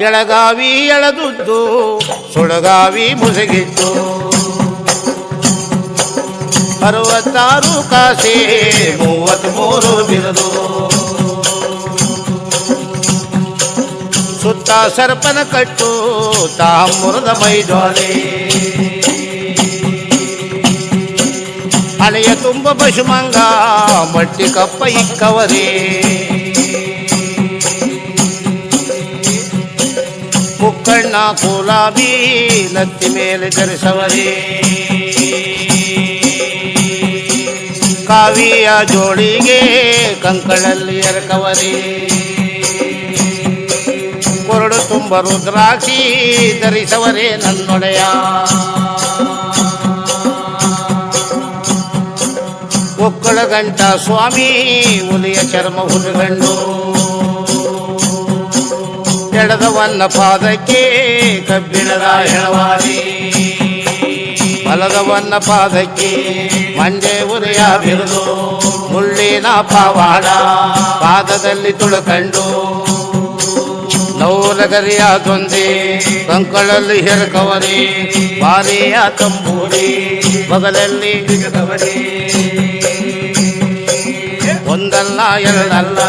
ಎಳಗಾವಿ ಎಳೆದುದ್ದು, ಸುಳಗಾವಿ ಮುಸುಗಿತ್ತು ಅರವತ್ತಾರು ಕಾಸೆ, ಮೂವತ್ಮೂರು ಬಿರದು. ಸುತ್ತ ಸರ್ಪನ ಕಟ್ಟು, ತಾಮ್ರದ ಮೈಜೋಲೆ. ಹಳೆಯ ತುಂಬ ಪಶುಮಂಗ, ಮಟ್ಟಿ ಕಪ್ಪ ಇಕ್ಕವರೇ. ಮುಕ್ಕಣ್ಣ ಕೋಲಾಬಿ ನತ್ತಿ ಮೇಲೆ ಧರಿಸವರೇ ಕಾವಿಯ ಜೋಡಿಗೆ ಕಂಕಳಲ್ಲಿ ಎರಕವರಿ. ಕೊರಡು ತುಂಬ ರುದ್ರಾಕ್ಷಿ ಧರಿಸವರೇ ನನ್ನೊಡೆಯ. ಒಕ್ಕಳ ಗಂಟ ಸ್ವಾಮಿ ಹುಲಿಯ ಚರ್ಮ ಹುಡುಗಂಡು ಎಡದವನ್ನ ಪಾದಕ್ಕೆ ಕಬ್ಬಿಣದ ಹೆಣವಾರಿ ಬಲದವನ್ನ ಪಾದಕ್ಕೆ ಮಂಡೆ ಉರಿಯ ಬಿರುದು, ಮುಳ್ಳಿನ ಪಾವಾಡ, ಪಾದದಲ್ಲಿ ತುಳುಕಂಡು. ನೌಲಗರಿಯ ದೊಂದೆ ಕಂಕಳಲ್ಲಿ ಹೆರಕವರಿ ಬಾರಿಯ ತಂಬೂರಿ, ಬಗಲಲ್ಲಿ ಬಿಗದವರಿ ಒಂದಲ್ಲ ಎರಡಲ್ಲ,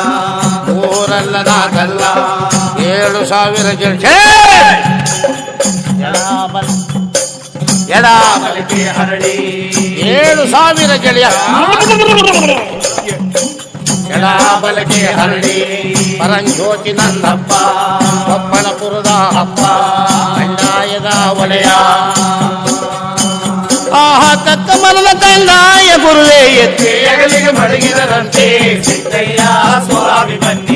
ಮೂರಲ್ಲ ನಾಲ್ಕಲ್ಲ ಸಾವಿರ ಜನ ಛೇ! ಎಡ ಬಲಕ್ಕೆ ಹರಡಿ ಏಳು ಸಾವಿರ ಜಳಿಯ ಎಡ ಬಲಕ್ಕೆ ಹರಡಿ ಪರಂಜ್ಯೋತಿ ನನ್ನಪ್ಪ ಪಪ್ಪಣಪುರದ ಹಪ್ಪ ಕಂಡಾಯದ ಒಡೆಯ ಆಹ ತಕ್ಕ ಮನದ ಕಂದಾಯ ಗುರುವೇ ಎತ್ತಿ ಹೆಗಲಿಗೆ ಮಡಗಿದರಂತೆ ಸಿದ್ದಯ್ಯ ಸ್ವಾಮಿ ಬನ್ನಿ